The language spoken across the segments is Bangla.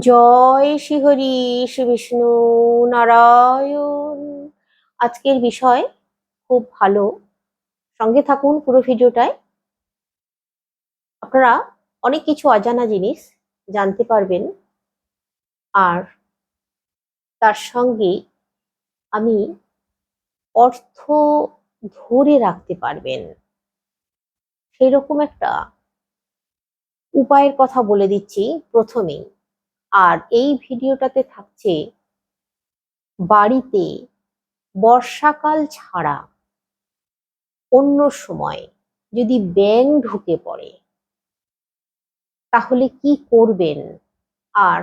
জয় শ্রীহরি শ্রী বিষ্ণু নারায়ণ। আজকের বিষয় খুব ভালো। সঙ্গে থাকুন পুরো ভিডিওটায়। আপনারা অনেক কিছু অজানা জিনিস জানতে পারবেন। আর তার সঙ্গে আমি অর্থ ধরে রাখতে পারবেন। সেই রকম একটা উপায়ের কথা বলে দিচ্ছি প্রথমেই। আর এই ভিডিওটাতে থাকছে বাড়িতে বর্ষাকাল ছাড়া অন্য সময় যদি ব্যাং ঢুকে পড়ে, তাহলে কি করবেন? আর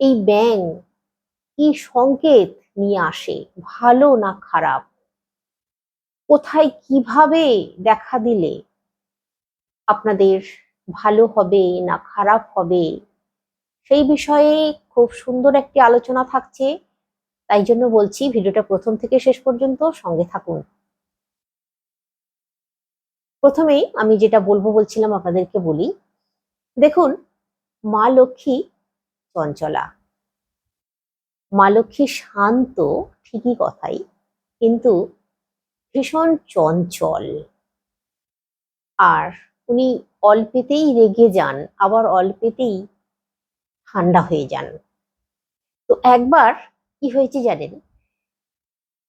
এই ব্যাং কি সংকেত নিয়ে আসে, ভালো না খারাপ? কোথায় কীভাবে দেখা দিলে আপনাদের ভালো হবে না খারাপ হবে? সেই বিষয়ে খুব সুন্দর একটি আলোচনা থাকছে। তাই জন্য বলছি, ভিডিওটা প্রথম থেকে শেষ পর্যন্ত সঙ্গে থাকুন। প্রথমেই আমি যেটা বলব, বলছিলাম আপনাদেরকে বলি, দেখুন, মা লক্ষ্মী চঞ্চলা। মা লক্ষ্মী শান্ত, ঠিকই কথাই, কিন্তু ভীষণ চঞ্চল। আর উনি অল্পেতেই রেগে যান, আবার অল্পেতেই ঠান্ডা হয়ে যান। তো একবার কি হয়েছে জানেন?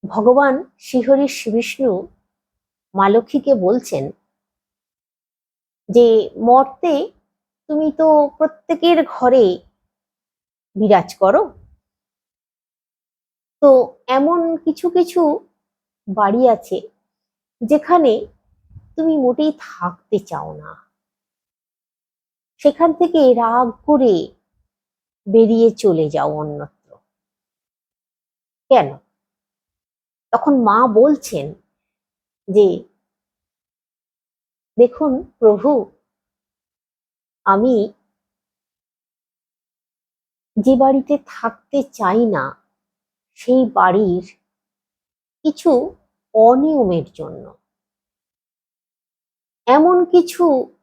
ভগবান শ্রীহরি বিষ্ণু মা লক্ষ্মীকে বলছেন যে, মর্তে তুমি তো প্রত্যেকের ঘরে বিরাজ করো। তো এমন কিছু কিছু বাড়ি আছে যেখানে তুমি মোটেই থাকতে চাও না। সেখান থেকে রাগ করে বেরিয়ে চলে যাও অন্যত্র। কেন? তখন মা বলছেন যে, দেখুন প্রভু, আমি যে বাড়িতে থাকতে চাই না, সেই বাড়ির কিছু অনিয়মের জন্য। এমন কিছু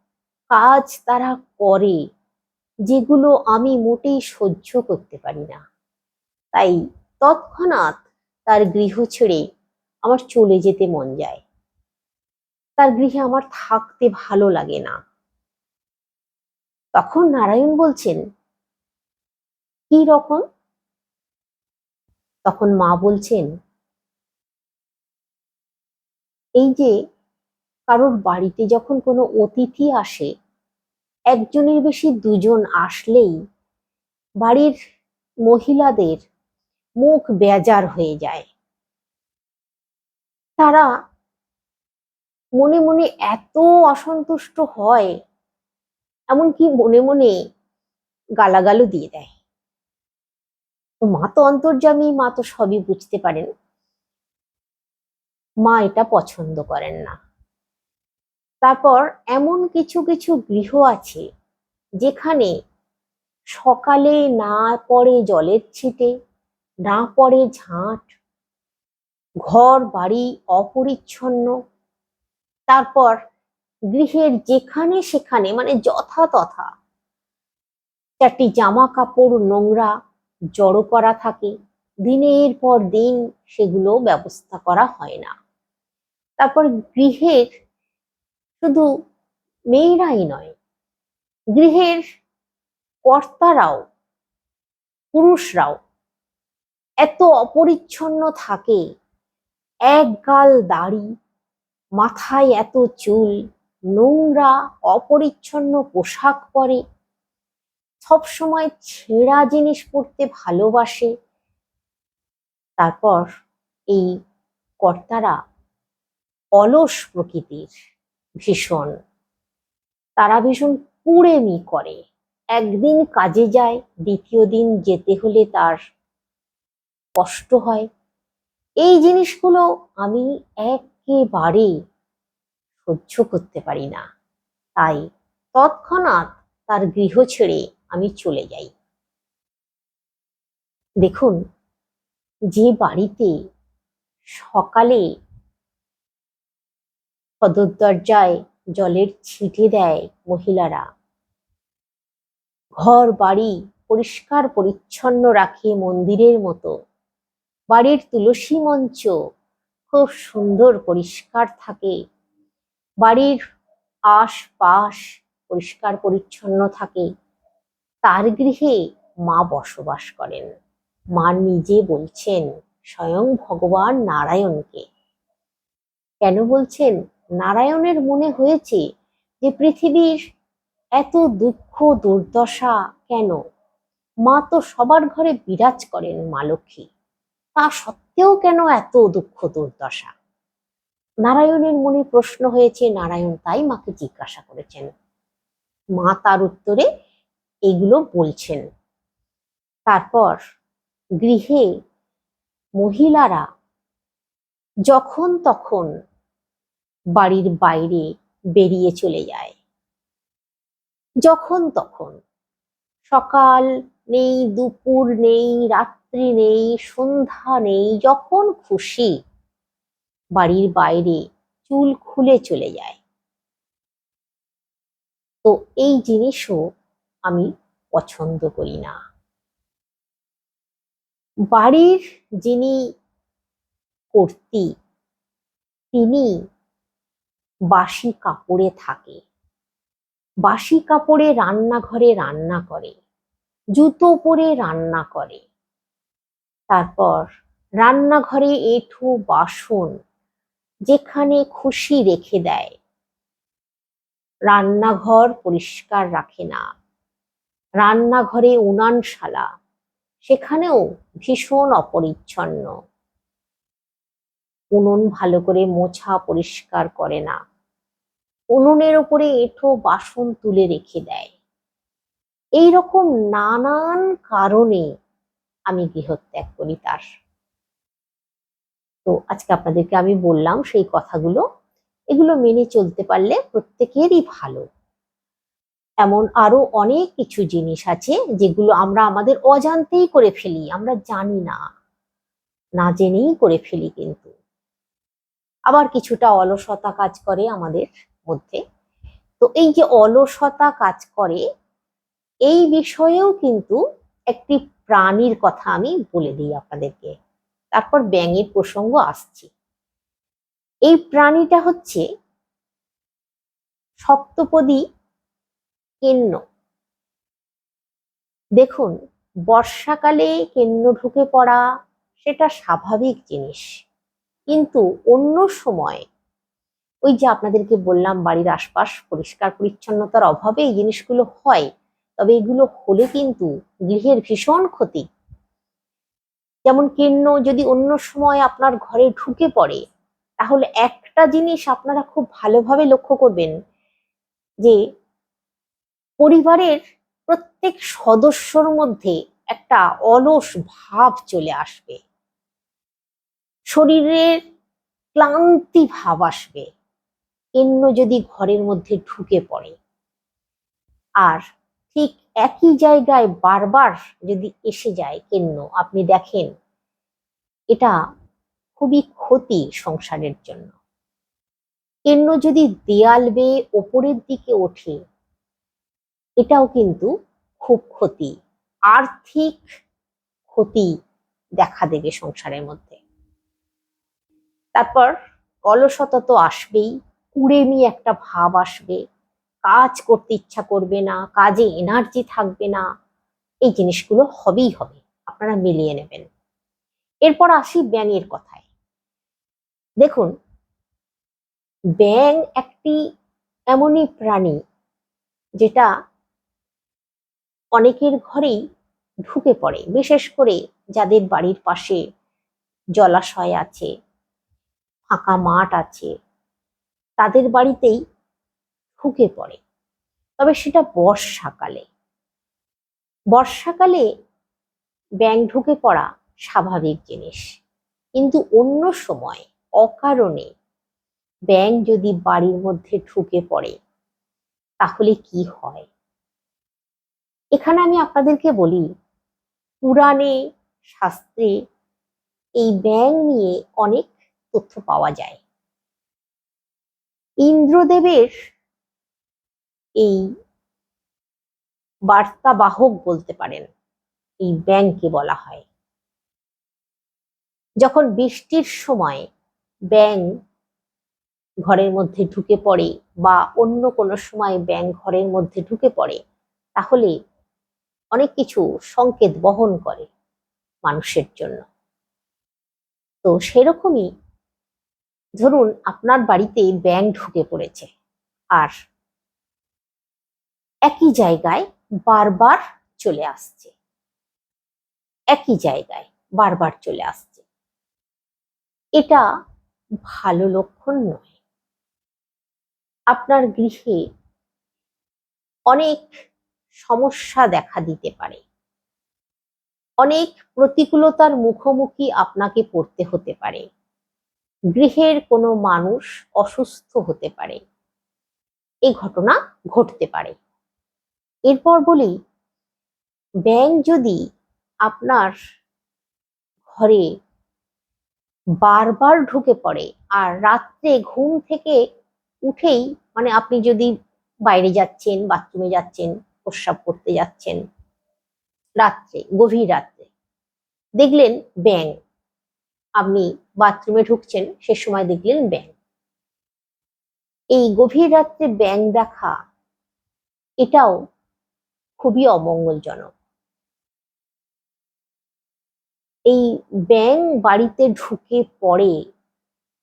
কাজ তারা করে যেগুলো আমি মোটেই সহ্য করতে পারি না। তাই তৎক্ষণাৎ তার গৃহ ছেড়ে আমার চলে যেতে মন যায়। তার গৃহে আমার থাকতে ভালো লাগে না। তখন নারায়ণ বলছেন, কি রকম? তখন মা বলছেন, এই যে কারোর বাড়িতে যখন কোনো অতিথি আসে একজনের বেশি দুজন আসলেই বাড়ির মহিলাদের মুখ বেজার হয়ে যায়। তারা মনে মনে এত অসন্তুষ্ট হয়, এমনকি মনে মনে গালাগালও দিয়ে দেয়। মা তো অন্তর্জামী মা তো সবই বুঝতে পারেন। মা এটা পছন্দ করেন না। তারপর এমন কিছু কিছু গৃহ আছে যেখানে সকালে না পড়ে জলের ছিটে, না পড়ে ঝাঁট, ঘর বাড়ি অপরিচ্ছন্ন। তারপর গৃহের যেখানে সেখানে মানে যথা তথা চারটি জামা কাপড়, নোংরা জড়ো করা থাকে। দিনের পর দিন সেগুলো ব্যবস্থা করা হয় না। তারপর গৃহের শুধু মেয়েরাই নয়, গৃহের কর্তারাও, পুরুষরাও এত অপরিচ্ছন্ন থাকে এক গাল দাড়ি, মাথায় এত চুল, নোংরা, অপরিচ্ছন্ন পোশাক পরে সবসময় ছেঁড়া জিনিস পরতে ভালোবাসে। তারপর এই কর্তারা অলস প্রকৃতির। ভীষণ। তারা ভীষণ কুড়েমি করে। একদিন কাজে যায়, দ্বিতীয় দিন যেতে হলে তার কষ্ট হয়। এই জিনিসগুলো আমি একেবারে সহ্য করতে পারি না। তাই তৎক্ষণাৎ তার গৃহ ছেড়ে আমি চলে যাই। দেখুন, যে বাড়িতে সকালে সদর দরজায় জলের ছিটে দেয় মহিলারা। ঘর, বাড়ি পরিষ্কার পরিচ্ছন্ন রাখে মন্দিরের মতো। বাড়ির তুলসী মঞ্চ খুব সুন্দর পরিষ্কার থাকে। বাড়ির আশপাশ পরিষ্কার পরিচ্ছন্ন থাকে। তার গৃহে মা বসবাস করেন। মা নিজে বলছেন, স্বয়ং ভগবান নারায়ণকে। কেন বলছেন? নারায়ণের মনে হয়েছে যে পৃথিবীর এত দুঃখ, দুর্দশা কেন? মা তো সবার ঘরে বিরাজ করেন মা লক্ষ্মী। তা সত্ত্বেও কেন এত দুঃখ, দুর্দশা? নারায়ণের মনে প্রশ্ন হয়েছে, নারায়ণ, তাই মাকে জিজ্ঞাসা করেছেন। মা তার উত্তরে এগুলো বলছেন। তারপর গৃহে মহিলারা যখন তখন বাড়ির বাইরে বেরিয়ে চলে যায়। যখন তখন সকাল নেই, দুপুর নেই, রাত্রি নেই, সন্ধ্যা নেই, যখন খুশি বাড়ির বাইরে চুল খুলে চলে যায়। তো এই জিনিসও আমি পছন্দ করি না। বাড়ির যিনি কর্ত্রী তিনি বাসি কাপড়ে থাকে। বাসি কাপড়ে রান্নাঘরে রান্না করে, জুতো পরে রান্না করে। তারপর রান্নাঘরে এঁঠো বাসন যেখানে খুশি রেখে দেয়। রান্নাঘর পরিষ্কার রাখে না। রান্নাঘরে উনানশালা, সেখানেও ভীষণ অপরিচ্ছন্ন। উনুন ভালো করে মোছা পরিষ্কার করে না। উনুনের ওপরে এঁঠো বাসন তুলে রেখে দেয়। এই রকম নানান কারণে আমি গৃহত্যাগ করি তার। তো আজকে আপনাদেরকে আমি বললাম সেই কথাগুলো। এগুলো মেনে চলতে পারলে প্রত্যেকেরই ভালো। এমন আরও অনেক কিছু জিনিস আছে যেগুলো আমরা আমাদের অজান্তেই করে ফেলি, আমরা জানি না। না জেনেই করে ফেলি কিন্তু। আবার কিছুটা অলসতা কাজ করে আমাদের। মধ্যে। তো এই যে অলসতা কাজ করে, এই বিষয়েও কিন্তু একটি প্রাণীর কথা আমি বলে দিই আপনাদেরকে। তারপর ব্যাঙের প্রসঙ্গ আসছে। এই প্রাণীটা হচ্ছে সপ্তপদী কেন্ন। দেখুন, বর্ষাকালে কেন্ন ঢুকে পড়া সেটা স্বাভাবিক জিনিস। কিন্তু অন্য সময় ওই যে আপনাদেরকে বললাম, বাড়ির আশপাশ পরিষ্কার পরিচ্ছন্নতার অভাবে এই জিনিসগুলো হয়, তবে এগুলো হলে কিন্তু গৃহের ভীষণ ক্ষতি। যেমন কেন্ন যদি অন্য সময় আপনার ঘরে ঢুকে পড়ে, তাহলে একটা জিনিস আপনারা খুব ভালোভাবে লক্ষ্য করবেন যে, পরিবারের প্রত্যেক সদস্যর মধ্যে একটা অলস ভাব চলে আসবে। শরীরের ক্লান্তি ভাব আসবে। কেন্ন যদি ঘরের মধ্যে ঢুকে পড়ে। আর ঠিক একই জায়গায় বারবার যদি এসে যায় কেন্ন, আপনি দেখেন, এটা খুবই ক্ষতি সংসারের জন্য। কেন্ন যদি দেয়াল বেয়ে ওপরের দিকে ওঠে, এটাও কিন্তু খুব ক্ষতি, আর্থিক ক্ষতি দেখা দেবে সংসারের মধ্যে। তারপর অলসতা তো আসবেই। কুড়েমি একটা ভাব আসবে। কাজ করতে ইচ্ছা করবে না, কাজে এনার্জি থাকবে না। এই জিনিসগুলো হবেই হবে, আপনারা মিলিয়ে নেবেন। এরপর আসি ব্যাঙের কথায়। দেখুন ব্যাং একটি এমনই প্রাণী যেটা অনেকের ঘরেই ঢুকে পড়ে, বিশেষ করে যাদের বাড়ির পাশে জলাশয় আছে, ফাঁকা মাঠ আছে। তাদের বাড়িতেই ঢুকে পড়ে। তবে সেটা বর্ষাকালে। বর্ষাকালে ব্যাং ঢুকে পড়া স্বাভাবিক জিনিস। কিন্তু অন্য সময় অকারণে ব্যাং যদি বাড়ির মধ্যে ঢুকে পড়ে, তাহলে কি হয়? এখানে আমি আপনাদেরকে বলি, পুরাণে, শাস্ত্রে এই ব্যাং নিয়ে অনেক তথ্য পাওয়া যায়। ইন্দ্রদেবের এই বার্তাবাহক বলতে পারেন, এই ব্যাংকে বলা হয়। যখন বৃষ্টির সময় ব্যাং ঘরের মধ্যে ঢুকে পড়ে বা অন্য কোনো সময় ব্যাং ঘরের মধ্যে ঢুকে পড়ে, তাহলে অনেক কিছু সংকেত বহন করে মানুষের জন্য। তো সেরকমই ধরুন আপনার বাড়িতে ব্যাং ঢুকে পড়েছে আর একই জায়গায় বারবার চলে আসছে। একই জায়গায় বারবার চলে আসছে। এটা ভালো লক্ষণ নয়। আপনার গৃহে অনেক সমস্যা দেখা দিতে পারে। অনেক প্রতিকূলতার মুখোমুখি আপনাকে পড়তে হতে পারে। গৃহের কোনো মানুষ অসুস্থ হতে পারে। এই ঘটনা ঘটতে পারে। এরপর বলি ব্যাং যদি আপনার ঘরে বারবার ঢুকে পড়ে আর রাত্রে ঘুম থেকে উঠেই মানে আপনি যদি বাইরে যাচ্ছেন, বাথরুমে যাচ্ছেন, প্রস্রাব করতে যাচ্ছেন, রাত্রে, গভীর রাত্রে, দেখলেন ব্যাং আপনি বাথরুমে ঢুকছেন, সে সময় দেখলেন ব্যাং এই গভীর রাত্রে ব্যাং দেখা এটাও খুবই অমঙ্গলজনক। এই ব্যাং বাড়িতে ঢুকে পড়ে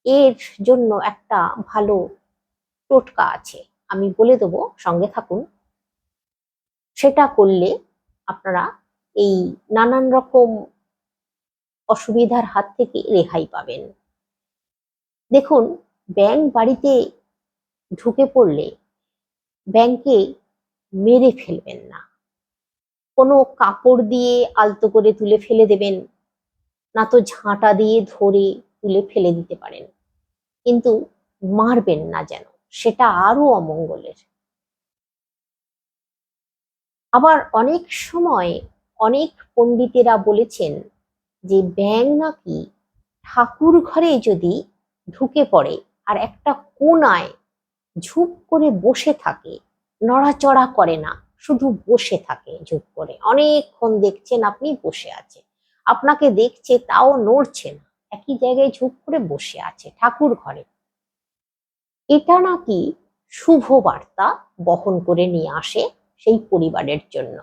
এর জন্য একটা ভালো টোটকা আছে, আমি বলে দেবো, সঙ্গে থাকুন। সেটা করলে আপনারা এই নানান রকম অসুবিধার হাত থেকে রেহাই পাবেন। দেখুন, ব্যাংক বাড়িতে ঢুকে পড়লে ব্যাংকে মেরে ফেলবেন না। কোনো কাপড় দিয়ে আলতো করে তুলে ফেলে দেবেন, না তো ঝাঁটা দিয়ে ধরে তুলে ফেলে দিতে পারেন। কিন্তু মারবেন না যেন, সেটা আরও অমঙ্গলের। আবার অনেক সময় অনেক পণ্ডিতেরা বলেছেন যে ব্যাং নাকি ঠাকুর ঘরে যদি ঢুকে পড়ে আর একটা কোনায় ঝুপ করে বসে থাকে, নড়াচড়া করে না, শুধু বসে থাকে ঝুপ করে। অনেকক্ষণ দেখছেন আপনি বসে আছে। আপনাকে দেখছে তাও নড়ছে না, একই জায়গায় ঝুপ করে বসে আছে ঠাকুর ঘরে। এটা নাকি শুভ বার্তা বহন করে নিয়ে আসে সেই পরিবারের জন্য।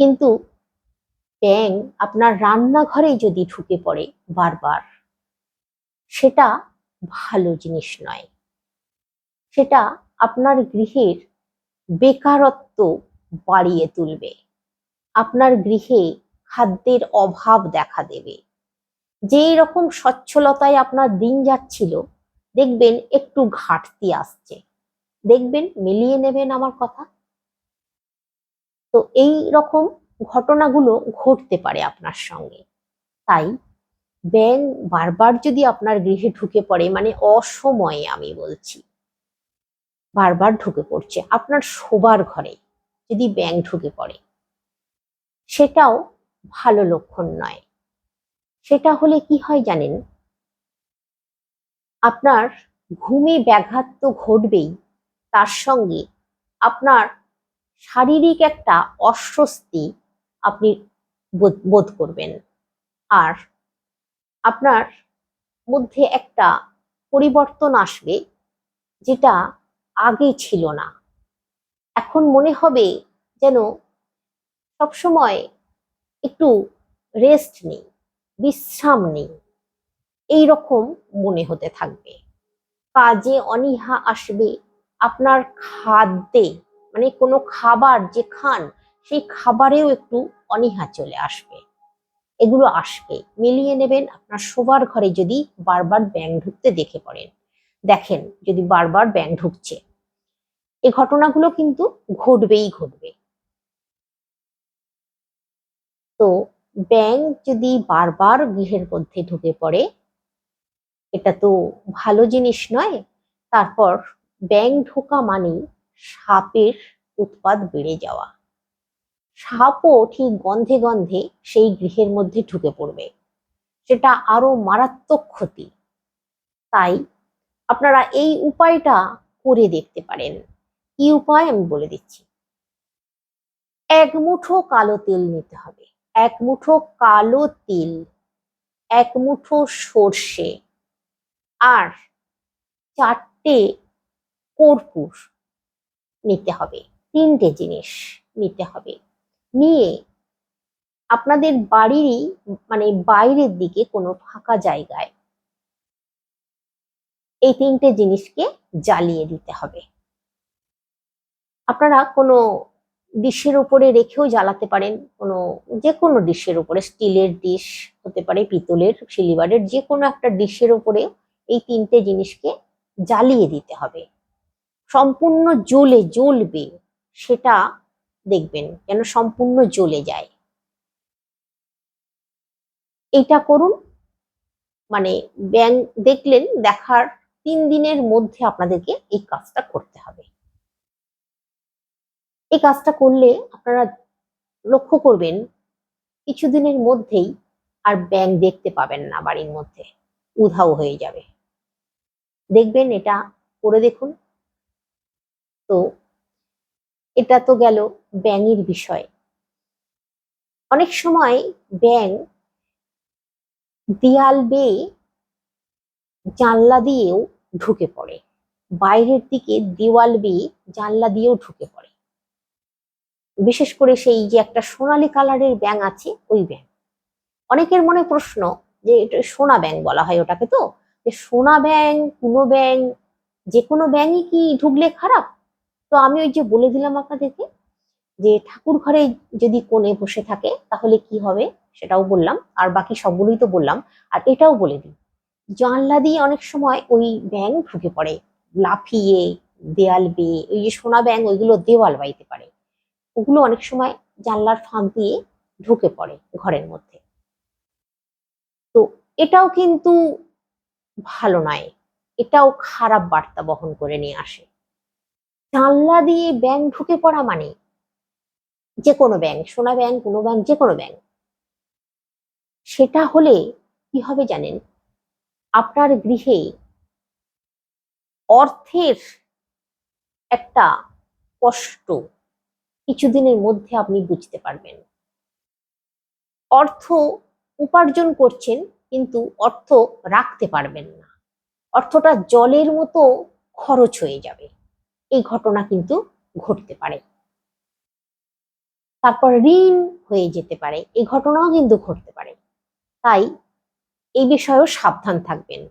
কিন্তু ব্যাং আপনার রান্নাঘরে যদি ঢুকে পড়ে বারবার, সেটা ভালো জিনিস নয়। সেটা আপনার গৃহের বেকারত্ব বাড়িয়ে তুলবে। আপনার গৃহে খাদ্যের অভাব দেখা দেবে। যেই রকম সচ্ছলতায় আপনার দিন যাচ্ছিল, দেখবেন একটু ঘাটতি আসছে। দেখবেন মিলিয়ে নেবেন আমার কথা। তো এই রকম ঘটনাগুলো ঘটতে পারে আপনার সঙ্গে। তাই ব্যাং বারবার যদি আপনার গৃহে ঢুকে পড়ে মানে অসময়ে আমি বলছি, বারবার ঢুকে পড়ছে আপনার শোবার ঘরে, যদি ব্যাং ঢুকে পড়ে, সেটাও ভালো লক্ষণ নয়। সেটা হলে কি হয় জানেন? আপনার ঘুমে ব্যাঘাত তো ঘটবেই, তার সঙ্গে আপনার শারীরিক একটা অস্বস্তি আপনি বোধ করবেন। আর আপনার মধ্যে একটা পরিবর্তন আসবে যেটা আগে ছিল না। এখন মনে হবে যেন সবসময় একটু রেস্ট নেই, বিশ্রাম নেই। এই রকম মনে হতে থাকবে। কাজে অনীহা আসবে, আপনার খাদ্যে মানে কোনো খাবার যে খান সেই খাবারেও একটু অনীহা চলে আসবে। এগুলো আসবে। মিলিয়ে নেবেন আপনার শোবার ঘরে যদি বারবার ব্যাং ঢুকতে দেখে পড়েন। দেখেন যদি বারবার ব্যাং ঢুকছে। এই ঘটনাগুলো কিন্তু ঘটবেই ঘটবে। তো ব্যাং যদি বারবার গৃহের মধ্যে ঢুকে পড়ে, এটা তো ভালো জিনিস নয়। তারপর ব্যাং ঢোকা মানেই সাপের উৎপাদ বেড়ে যাওয়া। সাপও ঠিক গন্ধে গন্ধে সেই গৃহের মধ্যে ঢুকে পড়বে। সেটা আরও মারাত্মক ক্ষতি। তাই আপনারা এই উপায়টা করে দেখতে পারেন। কি উপায় আমি বলে দিচ্ছি। এক মুঠো কালো তেল নিতে হবে। এক মুঠো কালো তিল, এক মুঠো সর্ষে আর চারটে কর্পূর নিতে হবে। তিনটে জিনিস নিতে হবে। নিয়ে আপনাদের বাড়িরই মানে বাইরের দিকে কোনো ফাঁকা জায়গায় এই তিনটে জিনিসকে জ্বালিয়ে দিতে হবে। আপনারা কোনো ডিশের উপরে রেখেও জ্বালাতে পারেন, কোনো যে কোনো ডিশের উপরে, স্টিলের ডিশ হতে পারে, পিতলের সিলিভারের যে কোনো একটা ডিশের উপরে এই তিনটে জিনিসকে জ্বালিয়ে দিতে হবে। সম্পূর্ণ জ্বলে জ্বলবে, সেটা দেখবেন যেন সম্পূর্ণ জ্বলে যায়। এটা করুন। মানে ব্যাং, দেখলেন দেখার তিন দিনের মধ্যে আপনাদেরকে এই কাজটা করতে হবে। এই কাজটা করলে আপনারা লক্ষ্য করবেন কিছুদিনের মধ্যেই আর ব্যাং দেখতে পাবেন না বাড়ির মধ্যে। উধাও হয়ে যাবে। দেখবেন এটা করে দেখুন। তো এটা তো গেল ব্যাঙের বিষয়। অনেক সময় ব্যাং দেয়াল বেয়ে জানলা দিয়েও ঢুকে পড়ে। বাইরের দিকে দেওয়াল বেয়ে জানলা দিয়েও ঢুকে পড়ে। বিশেষ করে সেই যে একটা সোনালী কালারের ব্যাং আছে, ওই ব্যাং অনেকের মনে প্রশ্ন যে এটা সোনা ব্যাং বলা হয় ওটাকে তো? যে সোনা ব্যাং কোনো ব্যাং যে কোনো ব্যাংই কি ঢুকলে খারাপ? তো আমি ওই যে বলে দিলাম আপনাদেরকে যে ঠাকুর ঘরে যদি কোণে বসে থাকে, তাহলে কি হবে সেটাও বললাম, আর বাকি সবগুলোই তো বললাম, আর এটাও বলে দিই। জানলা দিয়ে অনেক সময় ওই ব্যাং ঢুকে পড়ে, লাফিয়ে, দেয়াল বেয়ে, ওই যে সোনা ব্যাং ওইগুলো দেওয়াল বাইতে পারে ওগুলো অনেক সময় জানলার ফাঁক দিয়ে ঢুকে পড়ে ঘরের মধ্যে। তো এটাও কিন্তু ভালো নয়, এটাও খারাপ বার্তা বহন করে নিয়ে আসে। জানলা দিয়ে ব্যাং ঢুকে পড়া মানে? যে কোনো ব্যাংক সোনা ব্যাংক কোনো ব্যাংক যে কোনো ব্যাংক সেটা হলে কি হবে জানেন? আপনার গৃহে অর্থের একটা কষ্ট কিছুদিনের মধ্যে আপনি বুঝতে পারবেন। অর্থ উপার্জন করছেন, কিন্তু অর্থ রাখতে পারবেন না। অর্থটা জলের মতো খরচ হয়ে যাবে। এই ঘটনা কিন্তু ঘটতে পারে। তারপর ঋণ হয়ে যেতে পারে, এই ঘটনাও কিন্তু ঘটতে পারে। তাই এই বিষয়েও সাবধান থাকবেন,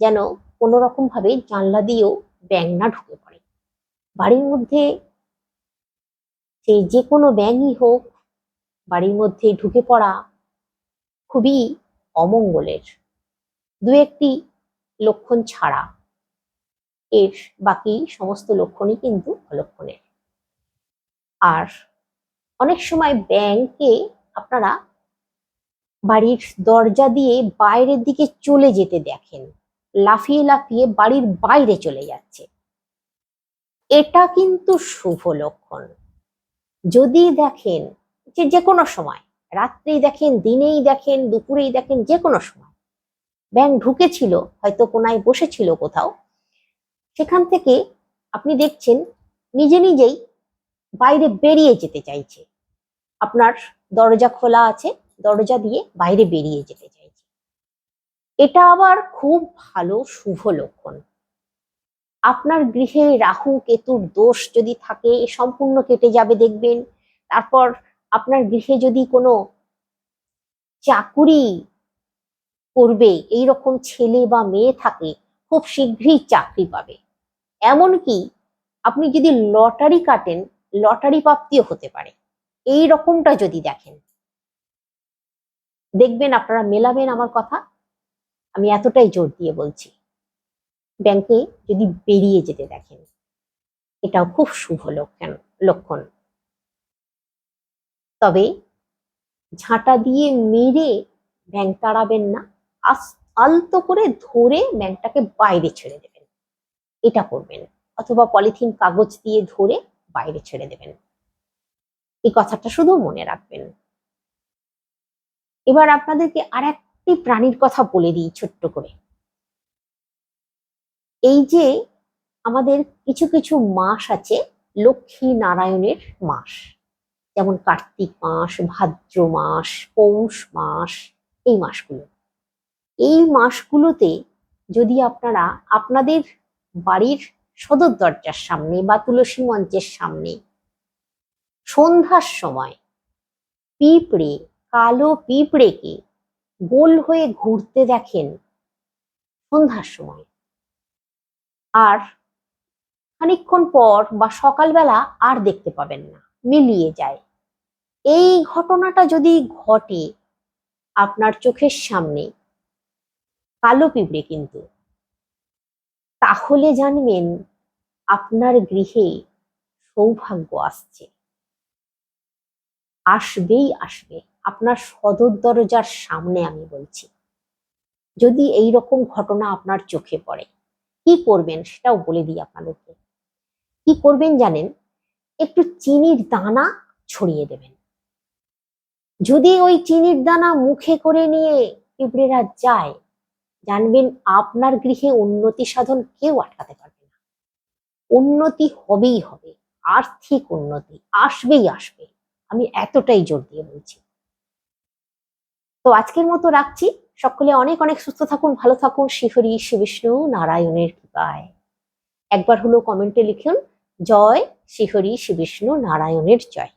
যেন কোনো রকম ভাবে জানলা দিয়েও ব্যাং না ঢুকে পড়ে। বাড়ির মধ্যে সে যে কোনো ব্যাঙই হোক, বাড়ির মধ্যে ঢুকে পড়া খুবই অমঙ্গলের। দু একটি লক্ষণ ছাড়া এর বাকি সমস্ত লক্ষণই কিন্তু অলক্ষণের আর অনেক সময় ব্যাংকে আপনারা বাড়ির দরজা দিয়ে বাইরের দিকে চলে যেতে দেখেন, লাফিয়ে লাফিয়ে বাড়ির বাইরে চলে যাচ্ছে। এটা কিন্তু শুভ লক্ষণ। যদি দেখেন যে যে কোনো সময়, রাত্রেই দেখেন, দিনেই দেখেন, দুপুরেই দেখেন যে কোনো সময়, ব্যাংক ঢুকেছিল, হয়তো কোনায় বসেছিল কোথাও সেখান থেকে আপনি দেখছেন নিজে নিজেই বাইরে বেরিয়ে যেতে চাইছে। আপনার দরজা খোলা আছে, দরজা দিয়ে বাইরে বেরিয়ে যেতে চাইছে। এটা আবার খুব ভালো, শুভ লক্ষণ। আপনার গৃহে রাহু, কেতুর দোষ যদি থাকে সম্পূর্ণ কেটে যাবে দেখবেন। তারপর আপনার গৃহে যদি কোনো চাকুরি করবে এই রকম ছেলে বা মেয়ে থাকে, খুব শীঘ্রই চাকরি পাবে। এমনকি আপনি যদি লটারি কাটেন, লটারি প্রাপ্তিও হতে পারে। এই রকমটা যদি দেখেন। দেখবেন আপনারা মেলাবেন আমার কথা। আমি এতটাই জোর দিয়ে বলছি। ব্যাংকে যদি বেরিয়ে যেতে দেখেন, এটাও খুব শুভ লক্ষণ লক্ষণ। তবে ঝাঁটা দিয়ে মেরে ব্যাংক তাড়াবেন না। আলতো করে ধরে ব্যাংকটাকে বাইরে ছেড়ে দেবেন। এটা করবেন, অথবা পলিথিন কাগজ দিয়ে ধরে বাইরে ছেড়ে দেবেন। এই কথাটা শুধু মনে রাখবেন। এবার আপনাদেরকে আর একটি প্রাণীর কথা বলে দিই ছোট্ট করে। এই যে আমাদের কিছু কিছু মাস আছে লক্ষ্মী নারায়ণের মাস, যেমন কার্তিক মাস, ভাদ্র মাস, পৌষ মাস, এই মাসগুলো। এই মাসগুলোতে যদি আপনারা আপনাদের বাড়ির সদর দরজার সামনে বা তুলসী মঞ্চের সামনে। সন্ধ্যার সময় পিঁপড়ে, কালো পিঁপড়েকে গোল হয়ে ঘুরতে দেখেন সন্ধ্যার সময়। আর খানিকক্ষণ পর বা সকালবেলা আর দেখতে পাবেন না, মিলিয়ে যায়। এই ঘটনাটা যদি ঘটে আপনার চোখের সামনে, কালো পিঁপড়ে কিন্তু তাহলে জানবেন আপনার গৃহে সৌভাগ্য আসছে। আসবেই আসবে। আপনার সদর দরজার সামনে আমি বলছি। যদি এই রকম ঘটনা আপনার চোখে পড়ে, কি করবেন সেটাও বলে দিই আপনাদেরকে। কি করবেন জানেন? একটু চিনির দানা ছড়িয়ে দেবেন। যদি ওই চিনির দানা মুখে করে নিয়ে পিঁপড়েরা যায় জানবেন আপনার গৃহে উন্নতি সাধন কেউ আটকাতে পারবে না। উন্নতি হবেই হবে, আর্থিক উন্নতি আসবেই আসবে, আমি এতটাই জোর দিয়ে বলছি। তো আজকের মতো রাখছি, সকলে অনেক অনেক সুস্থ থাকুন, ভালো থাকুন শিহরি শ্রী বিষ্ণু, নারায়ণের কৃপায়। একবার হলো কমেন্টে লিখুন, জয় শিহরি শ্রী বিষ্ণু, নারায়ণের জয়।